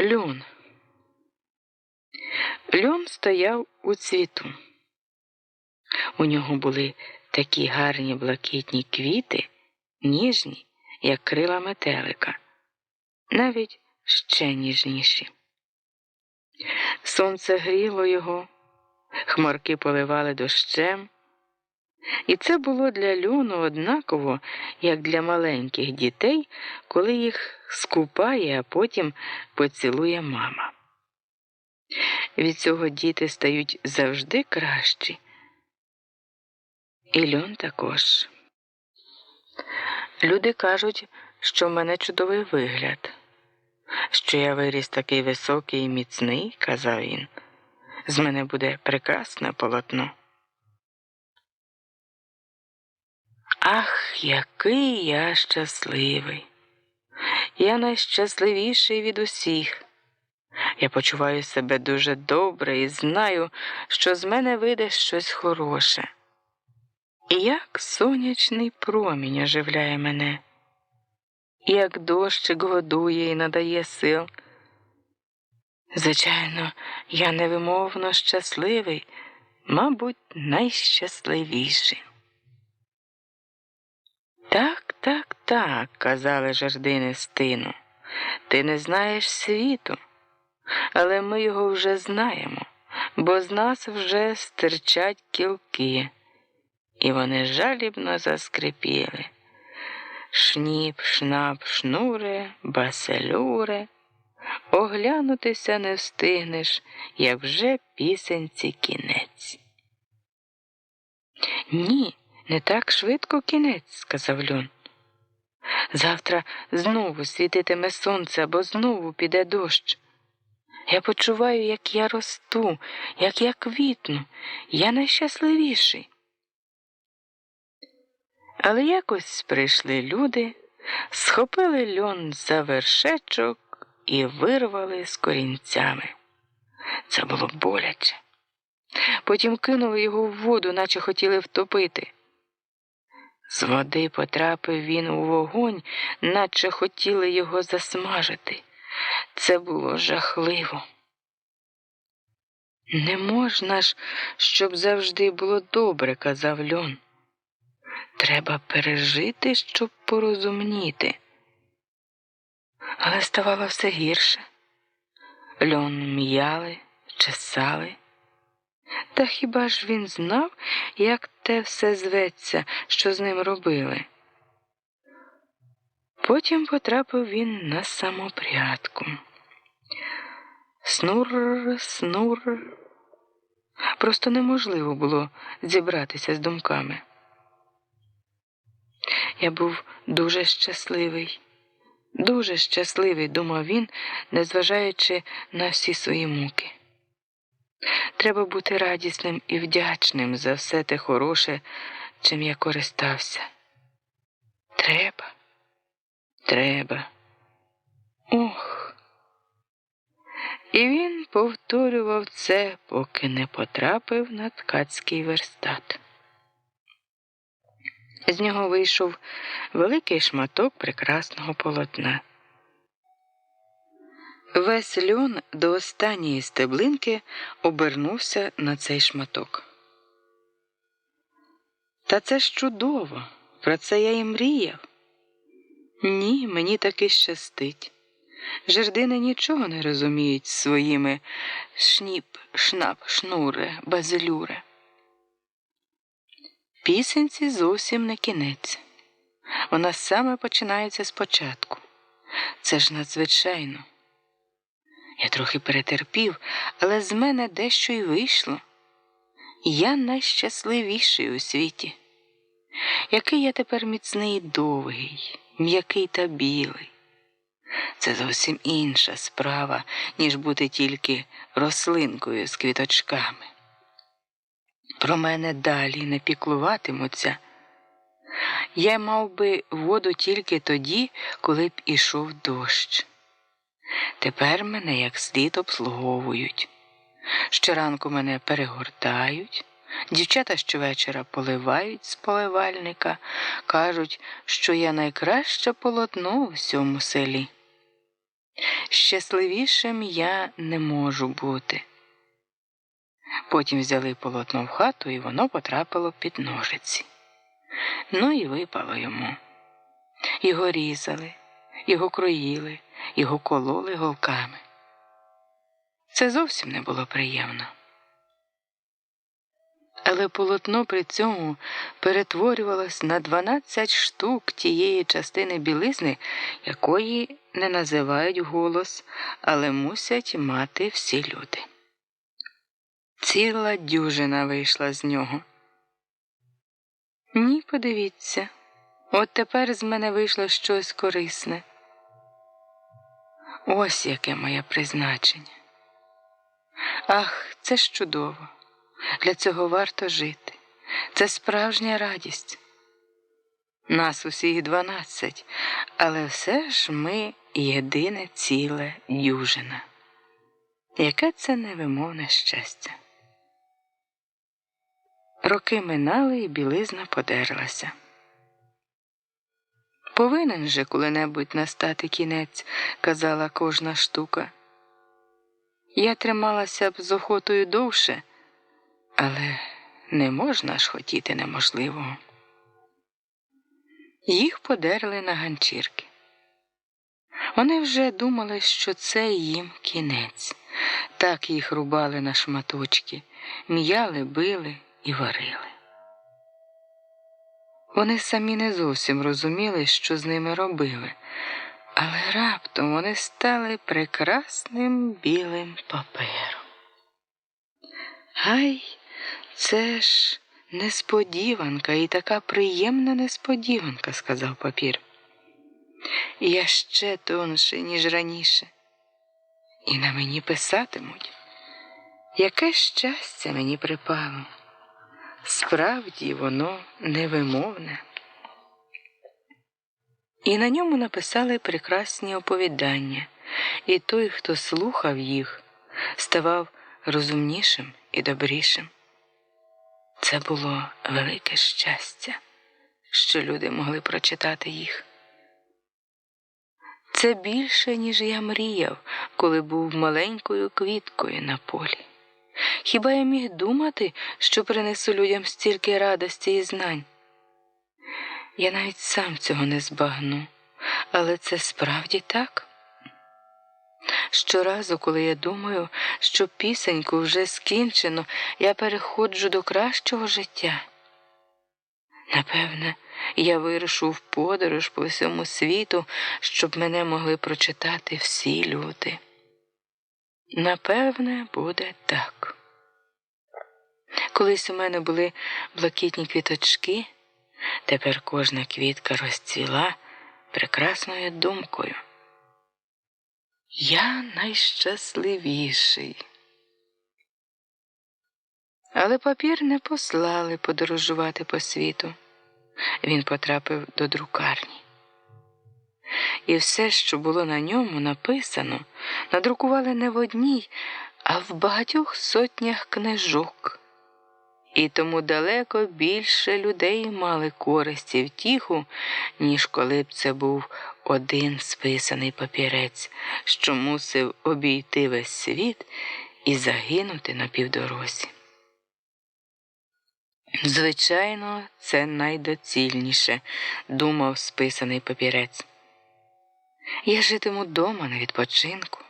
Льон. Льон стояв у цвіту. У нього були такі гарні блакитні квіти, ніжні, як крила метелика, навіть ще ніжніші. Сонце гріло його, хмарки поливали дощем, і це було для льону однаково, як для маленьких дітей, коли їх скупає, а потім поцілує мама. Від цього діти стають завжди кращі. І льон також. Люди кажуть, що в мене чудовий вигляд, що я виріс такий високий і міцний, казав він. З мене буде прекрасне полотно. Ах, який я щасливий! Я найщасливіший від усіх. Я почуваю себе дуже добре і знаю, що з мене вийде щось хороше. І як сонячний промінь оживляє мене, як дощик годує і надає сил. Звичайно, я невимовно щасливий, мабуть, найщасливіший. Так, так, так, казали жардини стину. Ти не знаєш світу, але ми його вже знаємо, бо з нас вже стирчать кілки, і вони жалібно заскрипіли. Шніп, шнап, шнуре, баселюре, оглянутися не встигнеш, як вже пісенці кінець. Ні. Не так швидко кінець, сказав льон. Завтра знову світитиме сонце або знову піде дощ. Я почуваю, як я росту, як я квітну, я найщасливіший. Але якось прийшли люди, схопили льон за вершечок і вирвали з корінцями. Це було боляче. Потім кинули його в воду, наче хотіли втопити. З води потрапив він у вогонь, наче хотіли його засмажити. Це було жахливо. Не можна ж, щоб завжди було добре, казав льон. Треба пережити, щоб порозумніти. Але ставало все гірше. Льон м'яли, чесали. Та хіба ж він знав, як те все зветься, що з ним робили? Потім потрапив він на самопрядку. Снур, снур. Просто неможливо було зібратися з думками. Я був дуже щасливий, дуже щасливий, думав він, незважаючи на всі свої муки. Треба бути радісним і вдячним за все те хороше, чим я користався. Треба, треба. Ох. І він повторював це, поки не потрапив на ткацький верстат. З нього вийшов великий шматок прекрасного полотна. Весь льон до останньої стеблинки обернувся на цей шматок. Та це ж чудово, про це я і мріяв. Ні, мені таки щастить. Жердини нічого не розуміють своїми шніп, шнап, шнуре, базилюре. Пісенці зовсім не кінець. Вона саме починається спочатку. Це ж надзвичайно. Я трохи перетерпів, але з мене дещо й вийшло. Я найщасливіший у світі. Який я тепер міцний і довгий, м'який та білий. Це зовсім інша справа, ніж бути тільки рослинкою з квіточками. Про мене далі не піклуватимуться. Я мав би воду тільки тоді, коли б ішов дощ. Тепер мене як слід обслуговують. Щоранку мене перегортають, дівчата щовечора поливають з поливальника, кажуть, що я найкраще полотно у всьому селі. щасливішим я не можу бути. Потім взяли полотно в хату, і воно потрапило під ножиці. Ну і випало йому. Його різали, його кроїли, його кололи голками. Це зовсім не було приємно. Але полотно при цьому перетворювалось на 12 штук тієї частини білизни, якої не називають голос, але мусять мати всі люди. Ціла дюжина вийшла з нього. Ні, подивіться, от тепер з мене вийшло щось корисне. Ось яке моє призначення. Ах, це ж чудово. Для цього варто жити. Це справжня радість. Нас усіх дванадцять, але все ж ми єдине ціле дюжина. Яке це невимовне щастя. Роки минали і білизна подерлася. Повинен же коли-небудь настати кінець, казала кожна штука. Я трималася б з охотою довше, але не можна ж хотіти неможливого. Їх подерли на ганчірки. Вони вже думали, що це їм кінець. Так їх рубали на шматочки, м'яли, били і варили. Вони самі не зовсім розуміли, що з ними робили, але раптом вони стали прекрасним білим папером. Ай, це ж несподіванка і така приємна несподіванка, сказав папір. Я ще тонше, ніж раніше, і на мені писатимуть. Яке щастя мені припало. Справді воно невимовне. І на ньому написали прекрасні оповідання, і той, хто слухав їх, ставав розумнішим і добрішим. Це було велике щастя, що люди могли прочитати їх. Це більше, ніж я мріяв, коли був маленькою квіткою на полі. Хіба я міг думати, що принесу людям стільки радості і знань? Я навіть сам цього не збагну, але це справді так. Щоразу, коли я думаю, що пісеньку вже скінчено, я переходжу до кращого життя. Напевне, я вирушу в подорож по всьому світу, щоб мене могли прочитати всі люди. Напевне, буде так. Колись у мене були блакитні квіточки, тепер кожна квітка розцвіла прекрасною думкою. Я найщасливіший. Але папір не послали подорожувати по світу. Він потрапив до друкарні. І все, що було на ньому написано, надрукували не в одній, а в багатьох сотнях книжок. І тому далеко більше людей мали користь і втіху, ніж коли б це був один списаний папірець, що мусив обійти весь світ і загинути на півдорозі. Звичайно, це найдоцільніше, думав списаний папірець. Я житиму дома на відпочинку.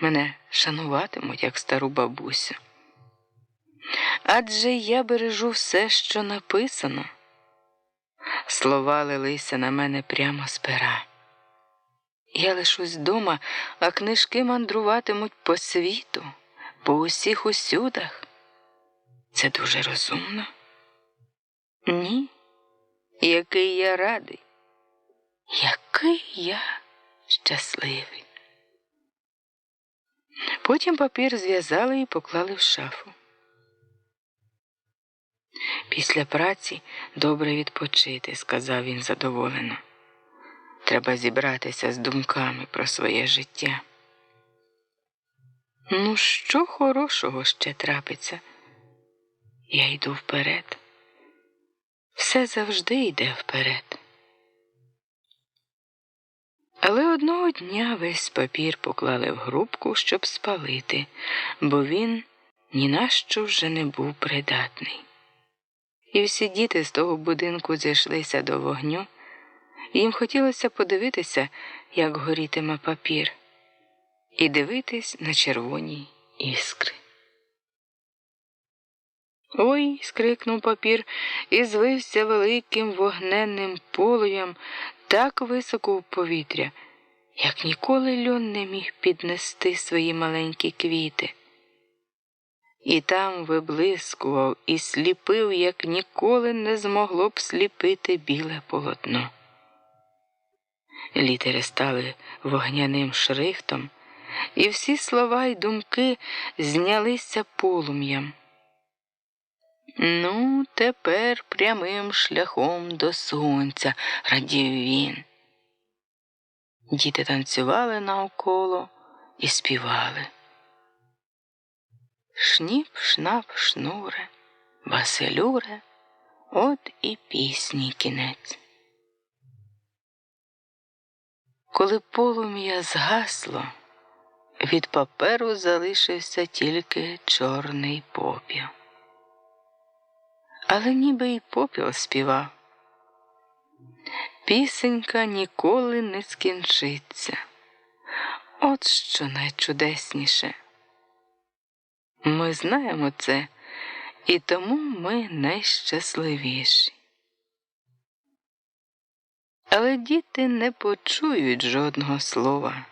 Мене шануватимуть як стару бабусю. Адже я бережу все, що написано. Слова лилися на мене прямо з пера. Я лишусь дома, а книжки мандруватимуть по світу, по усіх усюдах. Це дуже розумно. Ні, який я радий, який я щасливий. Потім папір зв'язали і поклали в шафу. Після праці добре відпочити, сказав він задоволено. Треба зібратися з думками про своє життя. Ну, що хорошого ще трапиться? Я йду вперед. Все завжди йде вперед. Але одного дня весь папір поклали в грубку, щоб спалити, бо він ні на що вже не був придатний. І всі діти з того будинку зійшлися до вогню, і їм хотілося подивитися, як горітиме папір, і дивитись на червоні іскри. Ой. скрикнув папір і звився великим вогненним полум'ям так високо в повітря, як ніколи льон не міг піднести свої маленькі квіти. І там виблискував і сліпив, як ніколи не змогло б сліпити біле полотно. Літери стали вогняним шрифтом, і всі слова й думки знялися полум'ям. Ну, тепер прямим шляхом до сонця, радів він. Діти танцювали навколо і співали. Шніп, шнап, шнуре, Василюре, от і пісні кінець. Коли полум'я згасло, від паперу залишився тільки чорний попіл але ніби й попіл співав. Пісенька ніколи не скінчиться. От що найчудесніше. Ми знаємо це, і тому ми найщасливіші. Але діти не почують жодного слова,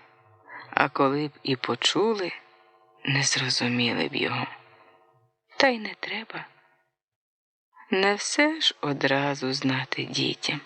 а коли б і почули, не зрозуміли б його. Та й не треба. Не все ж одразу знати дітям.